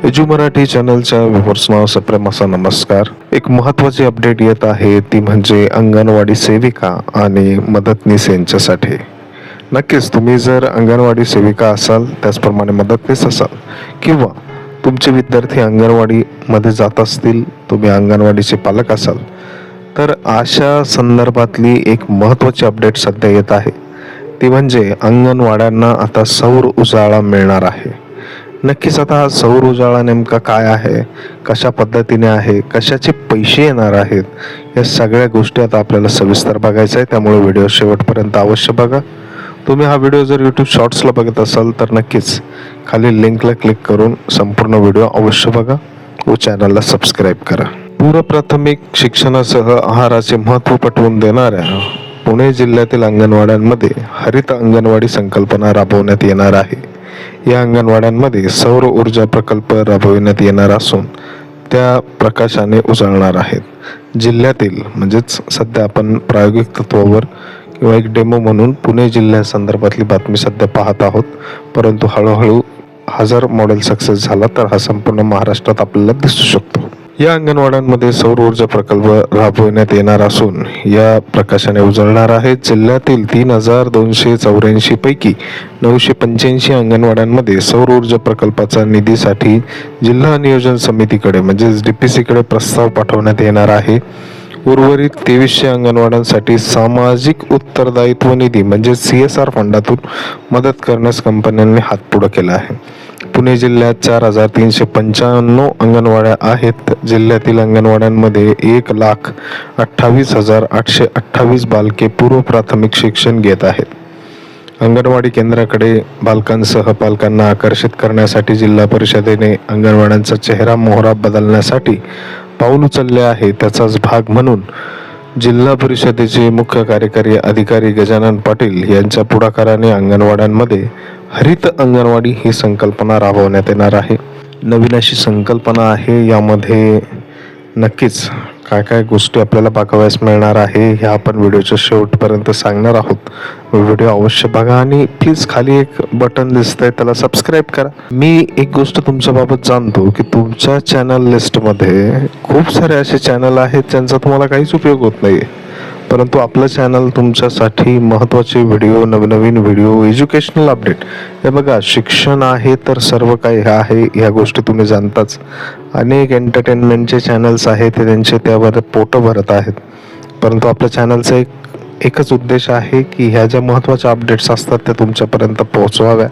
Edu Marathi चॅनलच्या व्ह्युअर्सना सप्रेम असा नमस्कार. एक महत्त्वाची अपडेट येत आहे ती म्हणजे अंगणवाडी सेविका आणि मदतनीस यांच्यासाठी. नक्कीच तुम्ही जर अंगणवाडी सेविका असाल त्याचप्रमाणे मदतनीस असाल किंवा तुमचे विद्यार्थी अंगणवाडीमध्ये जात असतील तुम्ही अंगणवाडीचे पालक असाल तर अशा संदर्भातली एक महत्त्वाची अपडेट सध्या येत आहे. ती म्हणजे अंगणवाड्यांना आता सौर उजाळा मिळणार आहे. नक्कीच आता हा सौर उजाळा नेमका काय आहे? कशा पद्धतीने आहे? कशाचे पैसे येणार आहेत? या सगळ्या गोष्टी आता आपल्याला सविस्तर बघायचं आहे. त्यामुळे व्हिडिओ शेवटपर्यंत अवश्य बघा. तुम्ही हा व्हिडिओ जर यूट्यूब शॉर्ट्सला बघत असाल तर नक्कीच खाली लिंकला क्लिक करून संपूर्ण व्हिडिओ अवश्य बघा व चॅनलला सबस्क्राईब करा. पूर्वप्राथमिक शिक्षणासह आहाराचे महत्त्व पटवून देणाऱ्या पुणे जिल्ह्यातील अंगणवाड्यांमध्ये हरित अंगणवाडी संकल्पना राबवण्यात येणार आहे. या अंगणवाड्यांमध्ये सौर ऊर्जा प्रकल्प राबविण्यात येणार असून त्या प्रकाशाने उजळणार आहेत. जिल्ह्यातील म्हणजेच सध्या आपण प्रायोगिक तत्वावर किंवा एक डेमो म्हणून पुणे जिल्ह्यासंदर्भातली बातमी सध्या पाहत आहोत. परंतु हळूहळू हा जर मॉडेल सक्सेस झाला तर हा संपूर्ण महाराष्ट्रात आपल्याला दिसू शकतो. या अंगणवाड्यांमध्ये सौर ऊर्जा प्रकल्प राबविण्यात येणार असून या प्रकाशाने उजळणार आहे जिल्ह्यातील तीन हजार दोनशे चौऱ्याऐंशी पैकी नऊशे पंच्याऐंशी अंगणवाड्यांमध्ये सौर ऊर्जा प्रकल्पाचा निधीसाठी जिल्हा नियोजन समितीकडे म्हणजेच डी पी सीकडे प्रस्ताव पाठवण्यात येणार आहे. उर्वरित तेवीसशे अंगणवाड्यांसाठी सामाजिक उत्तरदायित्व निधी म्हणजे सी एस आर फंडातून मदत करण्यास कंपन्यांनी हात पुढं केला आहे. पुणे जिल्ह्यात चार हजार तीनशे पंच्याण्णव अंगणवाड्या आहेत. जिल्ह्यातील अंगणवाड्यांमध्ये एक लाख अठ्ठावीस हजार आठशे अठ्ठावीस बालके पूर्व प्राथमिक शिक्षण घेत आहेत. अंगणवाडी केंद्राकडे बालकांसह पालकांना आकर्षित करण्यासाठी जिल्हा परिषदेने अंगणवाड्यांचा चेहरा मोहरा बदलण्यासाठी पाऊल उचलले आहे. त्याचाच भाग म्हणून जिल्हा परिषदेचे मुख्य कार्यकारी अधिकारी गजानन पाटील यांच्या पुढाकाराने अंगणवाड्यांमध्ये हरित अंगणवाडी ही संकल्पना राबवण्यात येणार आहे. नवीन अशी संकल्पना आहे यामध्ये नक्कीच काय काय गोष्टी आपल्याला बघाव्यास मिळणार आहे ह्या आपण व्हिडिओच्या शेवटपर्यंत सांगणार आहोत. व्हिडिओ अवश्य बघा आणि प्लीज खाली एक बटन दिसतंय त्याला सबस्क्राईब करा. मी एक गोष्ट तुमच्याबाबत जाणतो की तुमच्या चॅनल लिस्टमध्ये खूप सारे असे चॅनल आहेत ज्यांचा तुम्हाला काहीच उपयोग होत नाही परंतु आपलं चॅनल तुमच्यासाठी महत्त्वाचे व्हिडिओ नवनवीन व्हिडिओ एज्युकेशनल अपडेट हे बघा शिक्षण आहे तर सर्व काही आहे ह्या गोष्टी तुम्ही जाणताच. अनेक एंटरटेनमेंटचे चॅनल्स आहेत ते त्यांचे त्यावर पोटं भरत आहेत. परंतु आपल्या चॅनलचा एक एकच उद्देश आहे की ह्या ज्या महत्त्वाच्या अपडेट्स असतात त्या तुमच्यापर्यंत पोहोचवाव्या.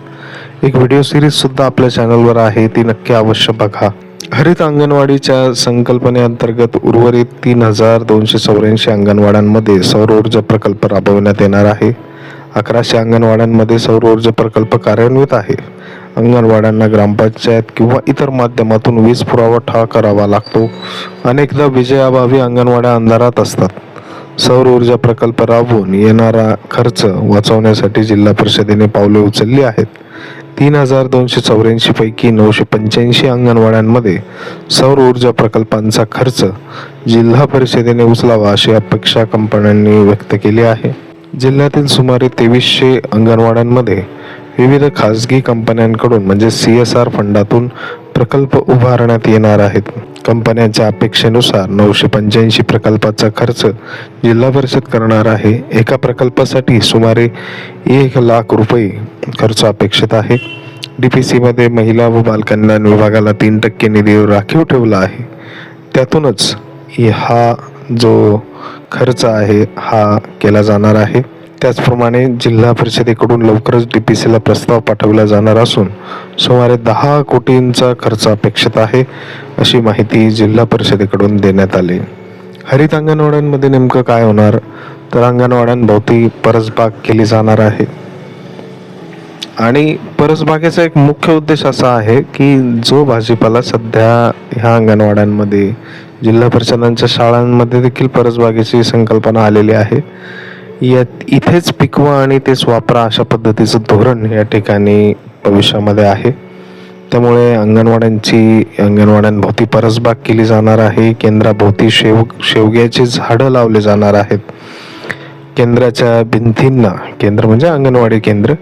एक व्हिडिओ सिरीजसुद्धा आपल्या चॅनलवर आहे ती नक्की अवश्य बघा. हरित अंगणवाडीच्या संकल्पनेअंतर्गत उर्वरित तीन हजार दोनशे चौऱ्याऐंशी अंगणवाड्यांमध्ये सौर ऊर्जा प्रकल्प राबविण्यात येणार आहे. अकराशे अंगणवाड्यांमध्ये सौर ऊर्जा प्रकल्प कार्यान्वित आहे. अंगणवाड्यांना ग्रामपंचायत किंवा इतर माध्यमातून वीज पुरवठा करावा लागतो. अनेकदा विजयाभावी अंगणवाड्या अंधारात असतात. सौर ऊर्जा प्रकल्प राबवून येणारा खर्च वाचवण्यासाठी जिल्हा परिषदेने पावले उचलली आहेत. तीन हजार दोनशे चौऱ्याऐंशी पैकी नऊशे पंच्याऐंशी अंगणवाड्यांमध्ये सौर ऊर्जा प्रकल्पांचा खर्च जिल्हा परिषदेने उचलावा अशी अपेक्षा कंपन्यांनी व्यक्त केली आहे. जिल्ह्यातील सुमारे तेवीसशे अंगणवाड्यांमध्ये विविध खाजगी कंपन्यांकडून म्हणजे सी एस आर फंडातून प्रकल्प उभारण्यात येणार आहेत. कंपन्यांच्या अपेक्षेनुसार नऊशे पंच्याऐंशी प्रकल्पाचा खर्च जिल्हा परिषद करणार आहे. एका प्रकल्पासाठी सुमारे एक लाख रुपये खर्च अपेक्षित आहे. डी पी सीमध्ये महिला व बालकल्याण विभागाला तीन टक्के निधी राखीव ठेवला आहे. त्यातूनच हा जो खर्च आहे हा केला जाणार आहे. त्याचप्रमाणे जिल्हा परिषदेकडून लवकरच डी पी सीला प्रस्ताव पाठवला जाणार असून सुमारे दहा कोटींचा खर्च अपेक्षित आहे अशी माहिती जिल्हा परिषदेकडून देण्यात आली. हरित अंगणवाड्यांमध्ये नेमकं काय होणार? तर अंगणवाड्यांभोवती परसबाग केली जाणार आहे. आणि परसबागेचा एक मुख्य उद्देश असा आहे की जो भाजीपाला सध्या ह्या अंगणवाड्यांमध्ये जिल्हा परिषदांच्या शाळांमध्ये देखील परसबागेची संकल्पना आलेली आहे. इथेच पिकवा आणि तेच वापरा अशा पद्धतीचं धोरण या ठिकाणी भविष्यामध्ये आहे. त्यामुळे अंगणवाड्यांची अंगणवाड्यांभोवती परसबाग केली जाणार आहे. केंद्राभोवती शेव शेवग्याची झाडं लावले जाणार आहेत. केंद्राच्या भिंतींना केंद्र म्हणजे अंगणवाडी केंद्र.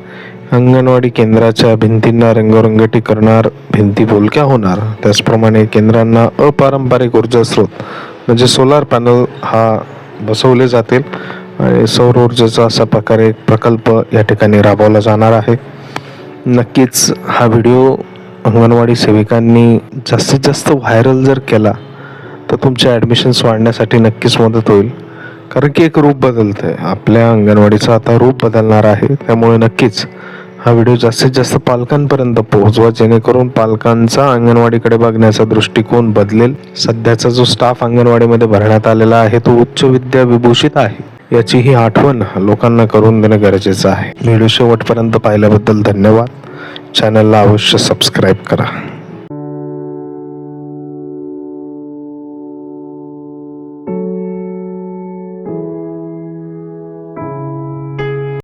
अंगणवाडी केंद्राच्या भिंतींना रंगरंगटी करणार भिंती बोलक्या होणार. त्याचप्रमाणे केंद्रांना अपारंपरिक ऊर्जा स्रोत म्हणजे सोलार पॅनल हा बसवले जातील. सौर ऊर्जेचा असा प्रकारे एक प्रकल्प या ठिकाणी राबवला जाणार आहे. नक्कीच हा व्हिडिओ अंगणवाडी सेविकांनी जास्तीत जास्त व्हायरल जर केला तर तुमच्या ॲडमिशन्स वाढण्यासाठी नक्कीच मदत होईल. कारण की एक रूप बदलतं आहे आपल्या अंगणवाडीचं आता रूप बदलणार आहे. त्यामुळे नक्कीच हा व्हिडिओ जास्तीत जास्त पालकांपर्यंत पोहोचवा जेणेकरून पालकांचा अंगणवाडीकडे बघण्याचा दृष्टिकोन बदलेल. सध्याचा जो स्टाफ अंगणवाडीमध्ये भरण्यात आलेला आहे तो उच्च विद्या विभूषित आहे. याची ही आठवण लोकांना करून देणं गरजेचं आहे. व्हिडिओ शेवटपर्यंत पाहिल्याबद्दल धन्यवाद. चॅनलला अवश्य सबस्क्राईब करा.